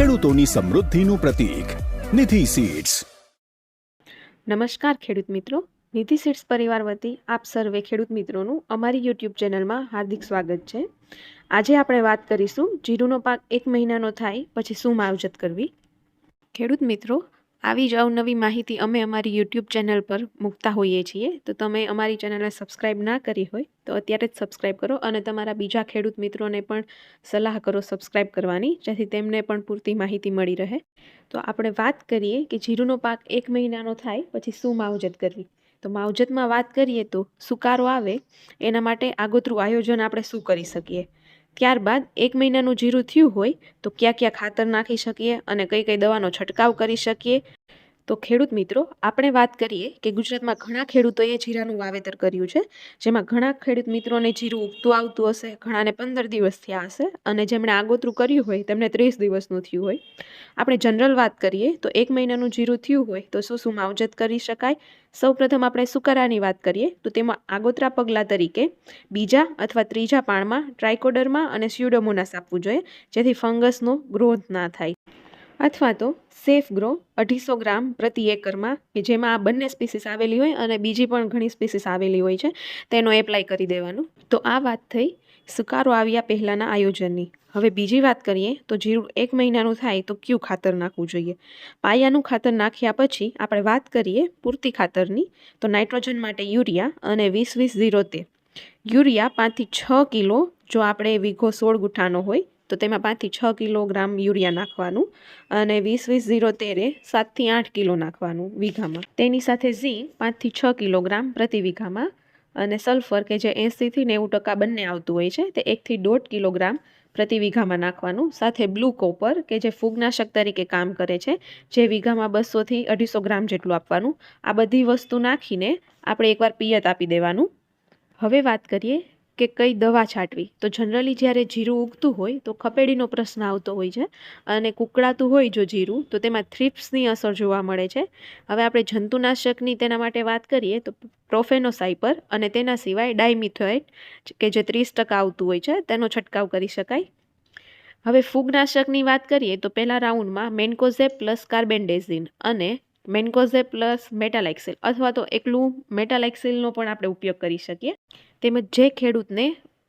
ખેડૂતોની સમૃદ્ધિનું પ્રતીક નિધિ સીડ્સ. નમસ્કાર ખેડૂત મિત્રો નિધિ સીડ્સ પરિવાર વતી આપ સર્વે ખેડૂત મિત્રોનું અમારી યુટ્યુબ ચેનલમાં હાર્દિક સ્વાગત છે. આજે આપણે વાત કરીશું જીરુનો પાક એક મહિનાનો થાય પછી શું માવજત કરવી? ખેડૂત મિત્રો આવી જ અવનવી માહિતી અમે અમારી યુટ્યુબ ચેનલ પર મૂકતા હોઈએ છીએ. તો તમે અમારી ચેનલને સબસ્ક્રાઈબ ના કરી હોય, તો અત્યારે જ સબસ્ક્રાઈબ કરો અને તમારા બીજા ખેડૂત મિત્રોને પણ સલાહ કરો સબસ્ક્રાઈબ કરવાની, જેથી તેમને પણ પૂરતી માહિતી મળી રહે. તો આપણે વાત કરીએ કે જીરુનો પાક એક મહિનાનો થાય, પછી શું માવજત કરવી? તો માવજતમાં વાત કરીએ તો સુકારો આવે, એના માટે આગોતરું આયોજન આપણે શું કરી શકીએ? ત્યારબાદ એક મહિનાનું જીરું થયું હોય તો ક્યાં ક્યાં ખાતર નાખી શકીએ અને કઈ કઈ દવાનો છંટકાવ કરી શકીએ? તો ખેડૂત મિત્રો, આપણે વાત કરીએ કે ગુજરાતમાં ઘણા ખેડૂતોએ જીરાનું વાવેતર કર્યું છે, જેમાં ઘણા ખેડૂત મિત્રોને જીરું ઉગતું આવતું હશે, ઘણાને પંદર દિવસ થયા હશે અને જેમણે આગોતરું કર્યું હોય તેમને ત્રીસ દિવસનું થયું હોય. આપણે જનરલ વાત કરીએ તો એક મહિનાનું જીરું થયું હોય તો શું શું માવજત કરી શકાય? સૌપ્રથમ આપણે સુકારાની વાત કરીએ તો તેમાં આગોતરા પગલાં તરીકે બીજા અથવા ત્રીજા પાણમાં ટ્રાયકોડરમાં અને સ્યુડોમોનાસ આપવું જોઈએ, જેથી ફંગસનો ગ્રોથ ના થાય. અથવા તો સેફ ગ્રો અઢીસો ગ્રામ પ્રતિ એકરમાં, કે જેમાં આ બંને સ્પીસીસ આવેલી હોય અને બીજી પણ ઘણી સ્પીસીસ આવેલી હોય છે, તેનો એપ્લાય કરી દેવાનું. તો આ વાત થઈ સુકારો આવ્યા પહેલાંના આયોજનની. હવે બીજી વાત કરીએ, તો જીરું એક મહિનાનું થાય તો કયું ખાતર નાખવું જોઈએ? પાયાનું ખાતર નાખ્યા પછી આપણે વાત કરીએ પૂરતી ખાતરની. તો નાઇટ્રોજન માટે યુરિયા અને વીસ વીસ ઝીરો તેર. યુરિયા પાંચથી છ કિલો, જો આપણે વીઘો સોળ ગુઠ્ઠાનો હોય તો તેમાં પાંચથી છ કિલોગ્રામ યુરિયા નાખવાનું અને વીસ વીસ ઝીરો તેરે સાતથી આઠ કિલો નાખવાનું વીઘામાં. તેની સાથે ઝીંક પાંચથી છ કિલોગ્રામ પ્રતિ વીઘામાં અને સલ્ફર કે જે એંસીથી નેવું ટકા બંને આવતું હોય છે તે એકથી દોઢ કિલોગ્રામ પ્રતિ વીઘામાં નાખવાનું. સાથે બ્લુ કોપર કે જે ફૂગનાશક તરીકે કામ કરે છે જે વીઘામાં બસોથી અઢીસો ગ્રામ જેટલું આપવાનું. આ બધી વસ્તુ નાખીને આપણે એકવાર પિયત આપી દેવાનું. હવે વાત કરીએ કે કઈ દવા છાંટવી. તો જનરલી જ્યારે જીરું ઉગતું હોય, તો ખપેડીનો પ્રશ્ન આવતો હોય છે. અને કુકડાતું હોય જો જીરું, તો તેમાં થ્રિપ્સની અસર જોવા મળે છે. હવે આપણે જંતુનાશકની તેના માટે વાત કરીએ, તો પ્રોફેનોસાઇપર અને તેના સિવાય ડાયમિથોઇટ કે જે ત્રીસ ટકા આવતું હોય છે, તેનો છંટકાવ કરી શકાય. હવે ફૂગનાશકની વાત કરીએ, તો પહેલા રાઉન્ડમાં મેન્કોઝેપ પ્લસ કાર્બેન્ડેઝિન અને મેન્કોઝેપ પ્લસ મેટાલાઇક્સિલ અથવા તો એકલું મેટાલાઇક્સિલનો પણ આપણે ઉપયોગ કરી શકીએ. તેમજ જે ખેડૂતને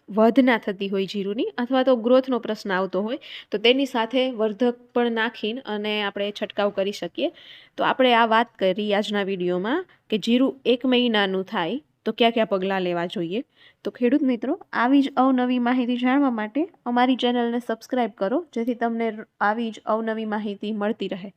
વધ ના થતી હોય જીરુની અથવા તો ગ્રોથનો પ્રશ્ન આવતો હોય, તો તેની સાથે વર્ધક પણ નાખીને અને આપણે છંટકાવ કરી શકીએ. તો આપણે આ વાત કરી આજના વિડીયોમાં કે જીરું એક મહિનાનું થાય, તો કયા કયા પગલાં લેવા જોઈએ? તો ખેડૂત મિત્રો, આવી જ અવનવી માહિતી જાણવા માટે અમારી ચેનલને સબસ્ક્રાઈબ કરો, જેથી તમને આવી જ અવનવી માહિતી મળતી રહે.